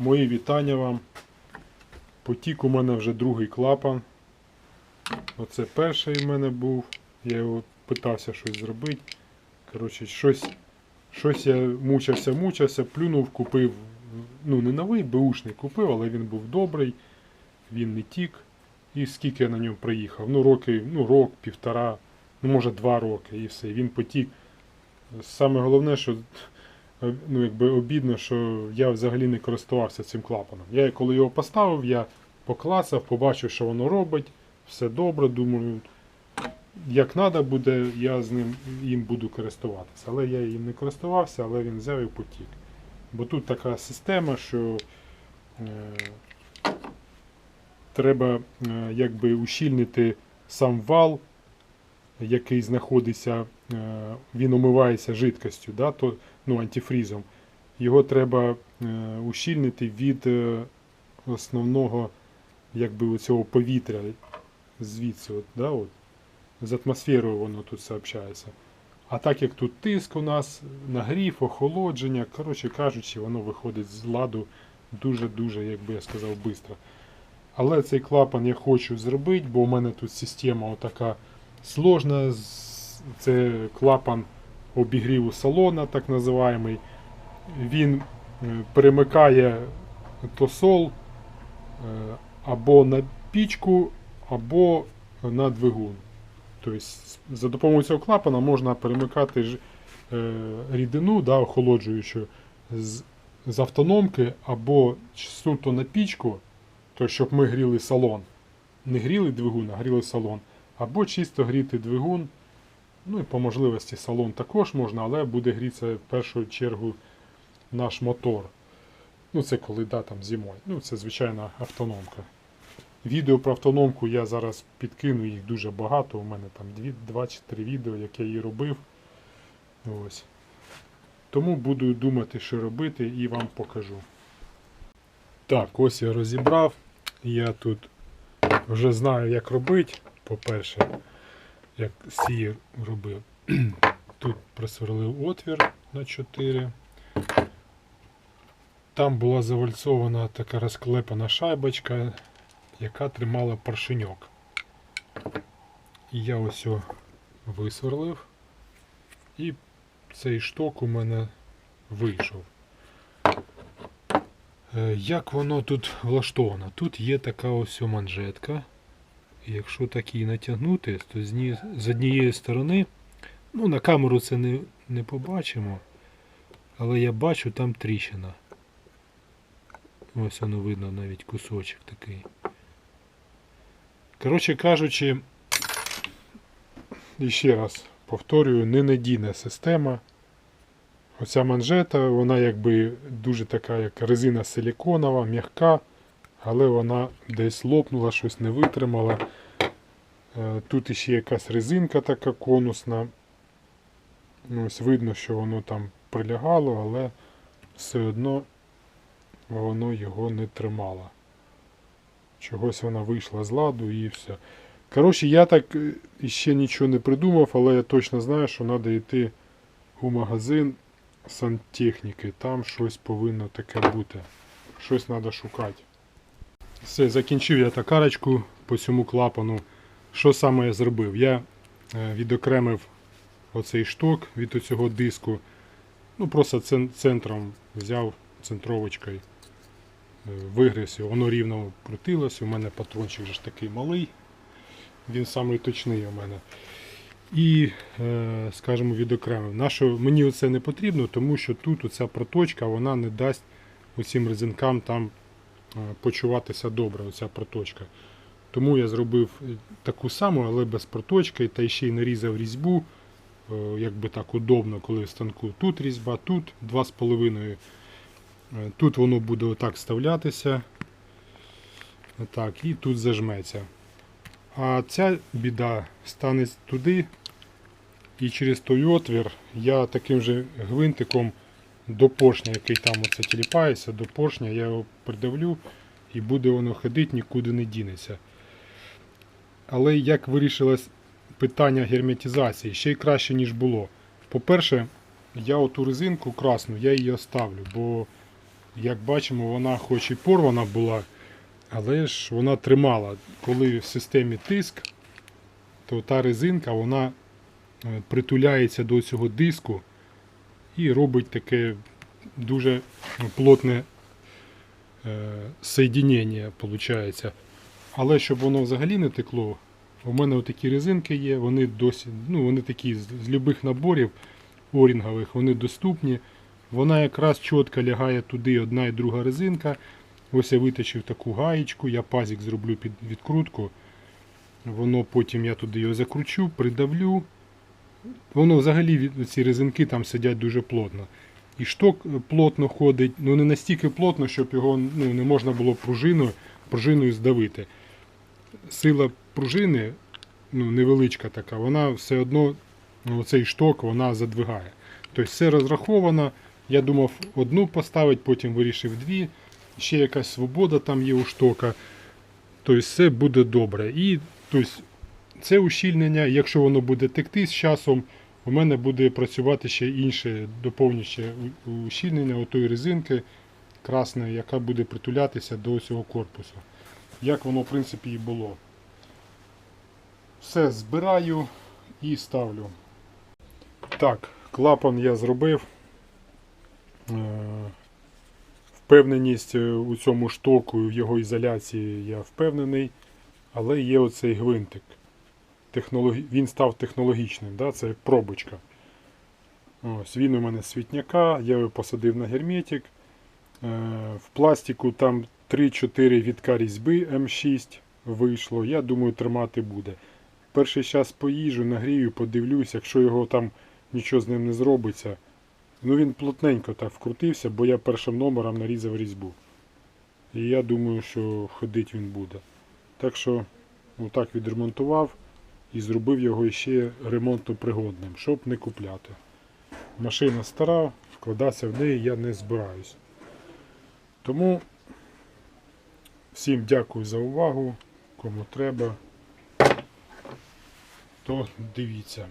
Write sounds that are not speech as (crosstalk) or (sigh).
Мої вітання вам. Потік у мене вже другий клапан. Оце перший в мене був. Я його питався щось зробити. Коротше, щось, щось я мучився, мучився, плюнув, купив. Ну, не новий, беушний купив, але він був добрий, він не тік. І скільки я на ньому проїхав? Ну, роки, ну, рок, півтора, ну може два роки і все. Він потік. Саме головне, що ну, якби обідно, що я взагалі не користувався цим клапаном. Я коли його поставив, я поклацав, побачив, що воно робить, все добре, думаю, як треба буде, я з ним їм буду користуватися. Але я їм не користувався, але він взяв і потік. Бо тут така система, що е, треба е, якби ущільнити сам вал, який знаходиться, він омивається жидкостю, да, то, ну, антифрізом. Його треба е, ущільнити від е, основного якби, цього повітря звідси. От, да, от. З атмосферою воно тут сообщається. А так як тут тиск у нас, нагрів, охолодження, коротше кажучи, воно виходить з ладу дуже-дуже, як би я сказав, швидко. Але цей клапан я хочу зробити, бо у мене тут система отака сложна. Це клапан обігріву салона, так називаємий. Він е, перемикає тосол е, або на пічку, або на двигун. Тобто за допомогою цього клапана можна перемикати е, рідину, да, охолоджуючу з, з автономки або суто на пічку, то щоб ми гріли салон. Не гріли двигун, а гріли салон. Або чисто гріти двигун. Ну і по можливості салон також можна, але буде грітися в першу чергу наш мотор. Ну, це коли да, там зимою. Ну, це звичайна автономка. Відео про автономку я зараз підкину, їх дуже багато. У мене там 2 чи 3 відео, як я її робив. Ось. Тому буду думати, що робити, і вам покажу. Так, ось я розібрав. Я тут вже знаю, як робити. По-перше, як сієр робив. (clears throat) Тут просверлив отвір на 4. Там була завальцована така розклепана шайбочка, яка тримала поршеньок. Я ось його висверлив. І цей шток у мене вийшов. Е, Як воно тут влаштовано? Тут є така ось манжетка. Якщо так її натягнути, то з, ні- з однієї сторони, ну на камеру це не, не побачимо, але я бачу там тріщина. Ось воно видно навіть кусочок такий. Коротше кажучи, ще раз повторюю, ненадійна система. Оця манжета, вона якби дуже така, як резина силіконова, м'яка, але вона десь лопнула, щось не витримала. Е, Тут іще якась резинка така конусна. Ну, Ось видно, що воно там прилягало, але все одно воно його не тримало. Чогось вона вийшла з ладу і все. Коротше, я так е, ще нічого не придумав, але я точно знаю, що треба йти у магазин сантехніки. Там щось повинно таке бути. Щось треба шукати. Все, закінчив я токарочку по цьому клапану. Що саме я зробив? Я е, відокремив оцей шток від оцього диску. Ну, просто центром взяв центровочкою, е, вигриз його, воно рівно крутилось. У мене патрончик ж такий малий. Він самий точний у мене. І, е, скажімо, відокремив. Нащо мені це не потрібно, тому що тут оця проточка вона не дасть усім резинкам там почуватися добре, оця проточка. Тому я зробив таку саму, але без проточки, та ще й нарізав різьбу. е, Якби так удобно, коли в станку. Тут різьба, тут 2,5. Е, Тут воно буде отак вставлятися. Так, і тут зажметься. А ця біда стане туди, і через той отвір я таким же гвинтиком до поршня, який там оце тіліпається, до поршня я його придавлю і буде воно ходити, нікуди не дінеться. Але як вирішилось питання герметизації, ще й краще, ніж було. По-перше, я оту резинку красну, я її оставлю, бо як бачимо, вона хоч і порвана була, але ж вона тримала. Коли в системі тиск, то та резинка вона е, притуляється до цього диску і робить таке дуже ну, плотне е, виходить. Але щоб воно взагалі не текло, у мене отакі резинки є, вони досі, ну вони такі з, з любих наборів орінгових, вони доступні. Вона якраз чітко лягає туди одна і друга резинка. Ось я виточив таку гаєчку, я пазик зроблю під відкрутку. Воно потім я туди його закручу, придавлю. Воно взагалі ці резинки там сидять дуже плотно. І шток е, плотно ходить, ну не настільки плотно, щоб його ну, не можна було пружиною, пружиною здавити. Сила пружини, ну, невеличка така, вона все одно ну, цей шток вона задвигає. Тобто все розраховано. Я думав одну поставити, потім вирішив дві. Ще якась свобода там є у штока. Тобто все буде добре. І тобто, це ущільнення, якщо воно буде текти з часом, у мене буде працювати ще інше доповнююче ущільнення отої резинки красної, яка буде притулятися до цього корпусу. Як воно, в принципі, і було. Все збираю і ставлю. Так, клапан я зробив. Е, Впевненість е, у цьому штоку, в його ізоляції я впевнений. Але є оцей гвинтик. Технологі... Він став технологічним, да? це як пробочка. Ось, він у мене світняка, я його посадив на герметик. Е, В пластику там 3-4 відка різьби М6 вийшло. Я думаю, тримати буде. Перший час поїжджу, нагрію, подивлюсь, якщо його там нічого з ним не зробиться. Ну він плотненько так вкрутився, бо я першим номером нарізав різьбу. І я думаю, що ходить він буде. Так що отак відремонтував і зробив його ще ремонтопригодним, щоб не купляти. Машина стара, вкладатися в неї я не збираюсь. Тому всім дякую за увагу. Кому треба, то дивіться.